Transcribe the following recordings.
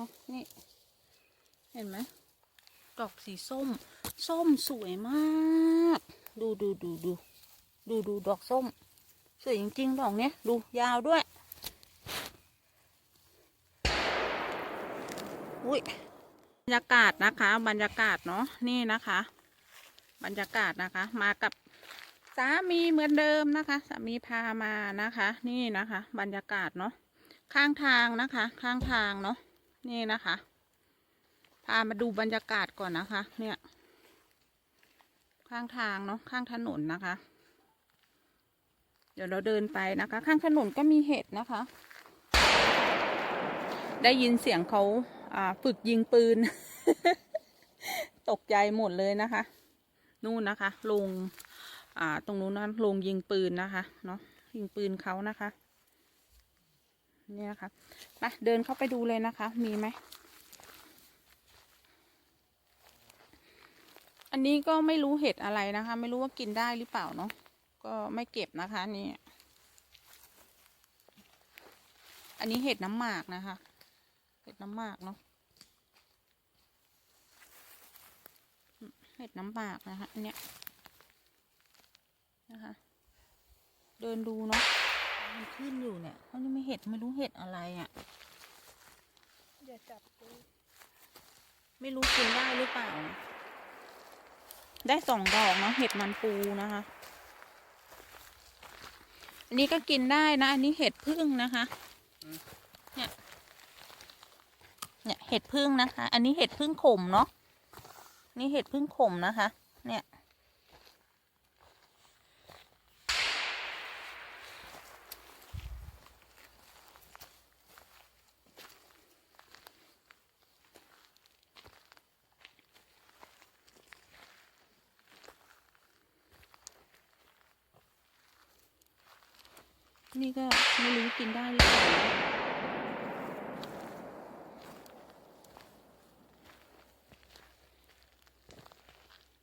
นะคะ นี่ เห็นไหมดอกสีส้ม ส้มสวยมาก ดูดูดูดูดูดูดอกส้ม สวยจริงๆดอกเนี้ย ดูยาวด้วย อุ้ยบรรยากาศนะคะ บรรยากาศเนาะนี่นะคะ บรรยากาศนะคะ มากับสามีเหมือนเดิมนะคะสามีพามานะคะ นี่นะคะ บรรยากาศเนาะข้างทางนะคะ ข้างทางเนาะ นี่นะคะ พามาดูบรรยากาศก่อนนะคะ เนี่ย ข้างทางเนาะข้างถนนนะคะ เดี๋ยวเราเดินไปนะคะ ข้างถนนก็มีเห็ดนะคะ ได้ยินเสียงเขาอ่าฝึกยิงปืน ตกใจหมดเลยนะคะ นู่นนะคะลงอ่าตรงนู้นนะลงยิงปืนนะคะ เนาะยิงปืนเขานะคะ นี่นะคะไปเดินเข้าไปดูเลยนะคะ มีไหม อันนี้ก็ไม่รู้เห็ดอะไรนะคะ ไม่รู้ว่ากินได้หรือเปล่าเนาะก็ไม่เก็บนะคะนี่ อันนี้เห็ดน้ำหมากนะคะ เห็ดน้ำหมากเนาะเห็ดน้ำหมากนะคะอันเนี้ยนะคะ เดินดูเนาะ มันขึ้นอยู่เนี่ยเขายังไม่เห็ดไม่รู้เห็ดอะไรอะ่ะ อย่าจับกูไม่รู้กินได้หรือเปล่า ได้สองดอกเนาะเห็ดมันปูนะคะ อันนี้ก็กินได้นะ อันนี้เห็ดพึ่งนะคะ เนี่ย เนี่ยเห็ดพึ่งนะคะ อันนี้เห็ดพึ่งขมเนาะ นี่เห็ดพึ่งขมนะคะ เนี่ย นี่ก็ไม่รู้กินได้หรือเปล่า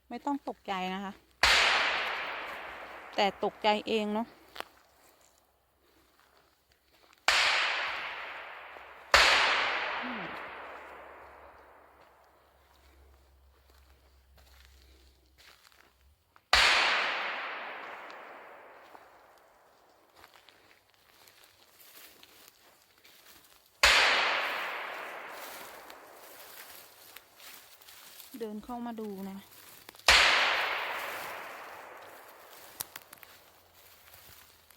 ไม่ต้องตกใจนะคะ แต่ตกใจเองเนาะ เดินเข้ามาดูนะ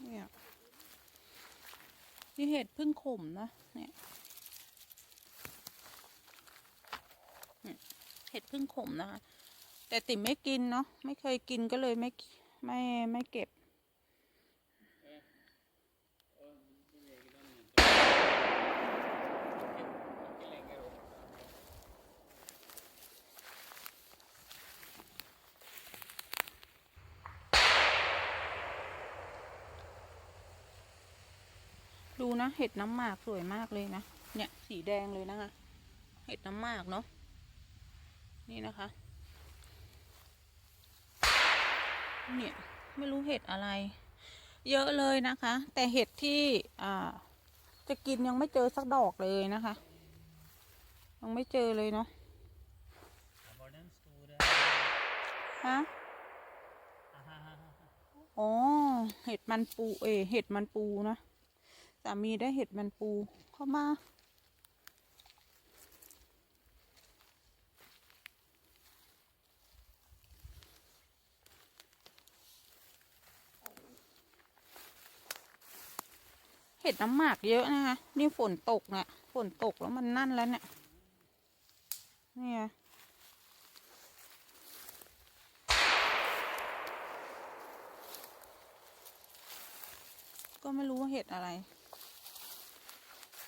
เนี่ยนี่เห็ดพึ่งขมนะ เนี่ยเห็ดพึ่งขมนะคะ แต่ติ๋มไม่กินเนาะ ไม่เคยกินก็เลยไม่ไม่ไม่เก็บ นะ เห็ดน้ำหมากสวยมากเลยนะ เนี่ย สีแดงเลยนะคะ เห็ดน้ำหมากเนาะ นี่นะคะ เนี่ย ไม่รู้เห็ดอะไร เยอะเลยนะคะ แต่เห็ดที่อ่าจะกินยังไม่เจอสักดอกเลยนะคะ ยังไม่เจอเลยเนาะฮะอ๋อ เห็ดมันปู เอ เห็ดมันปูนะ สามีได้เห็ดมันปูเข้ามา เห็ดน้ำหมากเยอะนะคะนี่ฝนตกเนี่ยฝนตกแล้วมันนั่นแล้วเนี่ยเนี่ยก็ไม่รู้ว่าเห็ดอะไร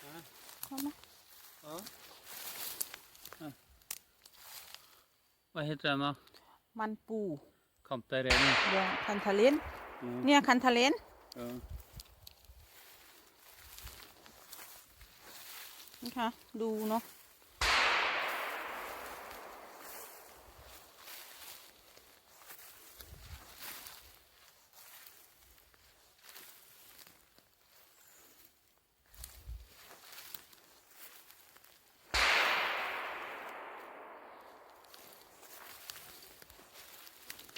ฮะเข้ามา Ja. Ja. Vad heter den då? มันปู Kamtarene. เดี๋ยวคันทะเลน Mm. เนี่ยคันทะเลน Ja. นะคะดูเนาะ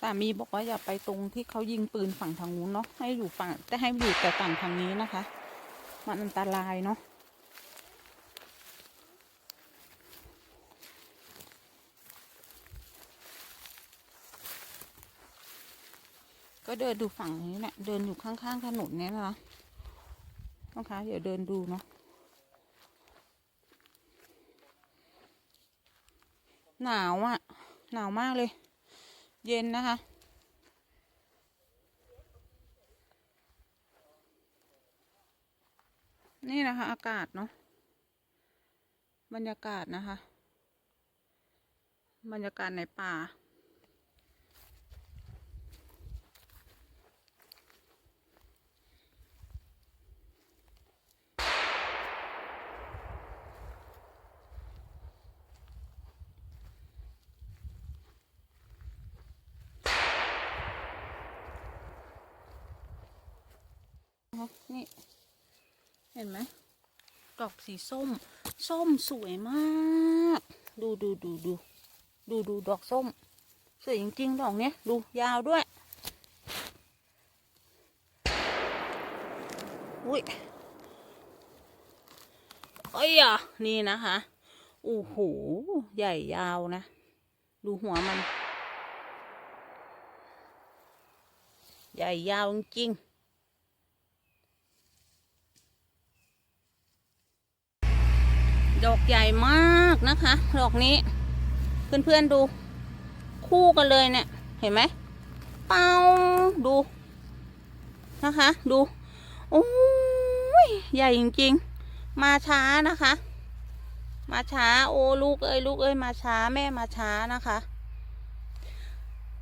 ามีบอกว่าอย่าไปตรงที่เขายิงปืนฝั่งทางนู้นเนาะให้อยู่ฝั่งแต่ให้อยู่แต่ฝั่งทางนี้นะคะ มันอันตรายเนาะก็เดินดูฝั่งนี้แหละเดินอยู่ข้างๆถนนเนี่ยนะคะนะคะเดี๋ยวเดินดูเนาะหนาวอะ่ะ หนาวมากเลย เย็นนะคะ นี่นะคะ อากาศเนาะบรรยากาศนะคะ บรรยากาศในป่า นี่ เห็นไหมดอกสีส้ม ส้มสวยมาก ดูดูดูดูดูดูดอกส้ม สวยจริงๆดอกเนี้ย ดูยาวด้วย อุ้ยเอ้ยอะนี่นะคะโอ้โหใหญ่ยาวนะ ดูหัวมัน ใหญ่ยาวจริง ดอกใหญ่มากนะคะ ดอกนี้ เพื่อนๆดู คู่กันเลยเนี่ย เห็นไหมเป้าดูนะคะ ดูโอ้ยใหญ่จริงๆ มาช้านะคะ มาช้าโอ้ลูกเอ้ยลูกเอ้ยมาช้าแม่มาช้านะคะ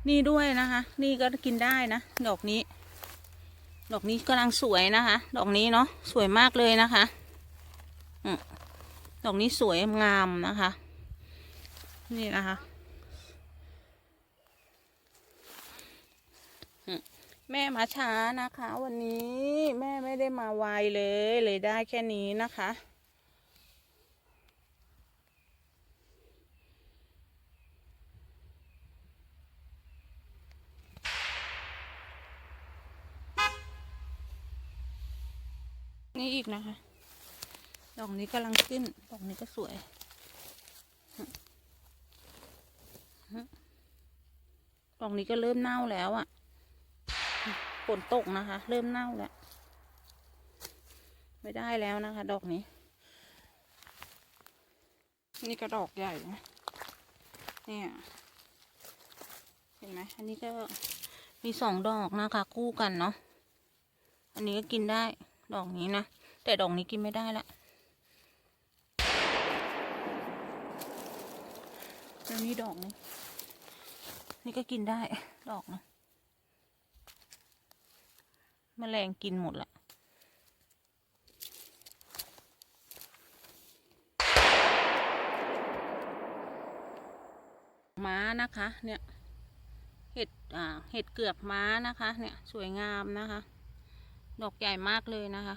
นี่ด้วยนะคะ นี่ก็กินได้นะ ดอกนี้ ดอกนี้กำลังสวยนะคะ ดอกนี้เนาะสวยมากเลยนะคะ อืม ดอกนี้สวยงามนะคะ นี่นะคะแม่มาช้านะคะ วันนี้แม่ไม่ได้มาไวเลยเลยได้แค่นี้นะคะ นี่อีกนะคะ ดอกนี้กำลังขึ้น ดอกนี้ก็สวย ดอกนี้ก็เริ่มเน่าแล้วอะ่ะ ฝนตกนะคะ เริ่มเน่าแล้ว ไม่ได้แล้วนะคะ ดอกนี้ นี่ก็ดอกใหญ่นะเนี่ย เห็นไหม อันนี้ก็มีสองดอกนะคะ คู่กันเนาะ อันนี้ก็กินได้ ดอกนี้นะ แต่ดอกนี้กินไม่ได้ละ แล้ว นี่ดอกนึงนี่ก็กินได้ ดอกนะแมลงกินหมดละม้านะคะ เนี่ย เห็ด อ่า เห็ดเกือกม้านะคะ เนี่ย สวยงามนะคะ ดอกใหญ่มากเลยนะคะ